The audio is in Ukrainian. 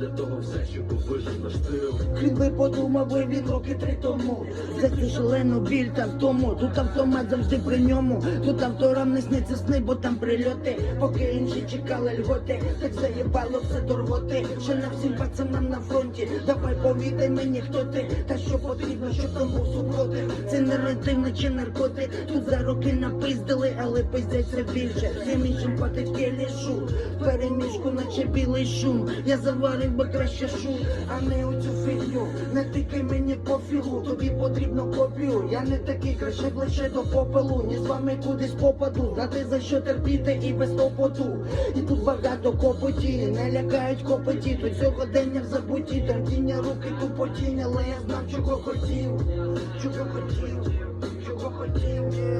для того все, щоб вижив наш тил Він подумав би він роки три тому. За цю шалену біль та втому Тут автомат завжди при ньому. Тут авторам не сниться сни, бо там прильоти. Поки інші чекали льготи Так заєбало все до рвоти. Ще на всім пацанам на фронті? Давай повідай мені, хто ти? Та що потрібно, щоб там був супротив Це наративно чи наркотик Тут за роки напиздили, але пиздять все більше. Всім іншим патики лішу Переміжку, наче білий шум. Я заварив би краще шум, а не оцю фігню. Не тикай мені по фігу, тобі потрібно копію. Я не такий, краще ближче до попелу. Ні з вами кудись попаду. Знати за що терпіти і без топоту? І тут багато копоті, не лякають копоті. Тут сьогодення в забуті, там руки тупотінь Але я знав, чого хотів, чого хотів, чого хотів, yeah.